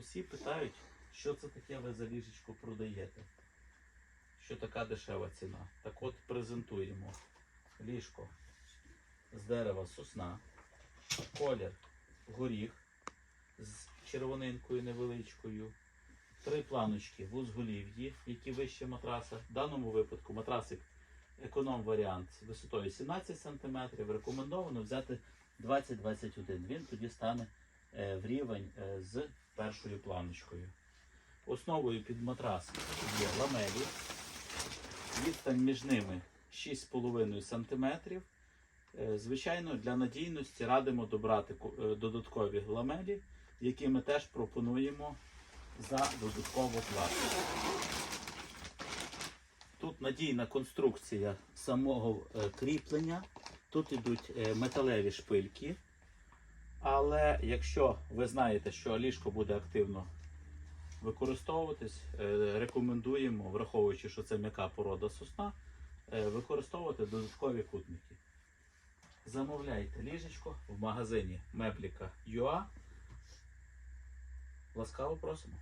усі питають, що це таке ви за ліжечко продаєте. Що така дешева ціна. Так от презентуємо ліжко з дерева сосна, колір горіх з червонинкою невеличкою, три планочки в узголів'ї, які вище матраса. В даному випадку матрасик економ варіант з висотою 17 см. Рекомендовано взяти 20-21. Він тоді стане в рівень е, з першою планочкою. Основою під матрас є ламелі. Відстань між ними 6,5 см. Е, Звичайно, для надійності радимо добрати е, додаткові ламелі, які ми теж пропонуємо за додаткову плату. Тут надійна конструкція самого е, кріплення. Тут йдуть е, металеві шпильки. Але якщо ви знаєте, що ліжко буде активно використовуватись, е, рекомендуємо, враховуючи, що це м'яка порода сосна, е, використовувати додаткові кутники. Замовляйте ліжечко в магазині Мебліка.ua. Ласкаво просимо.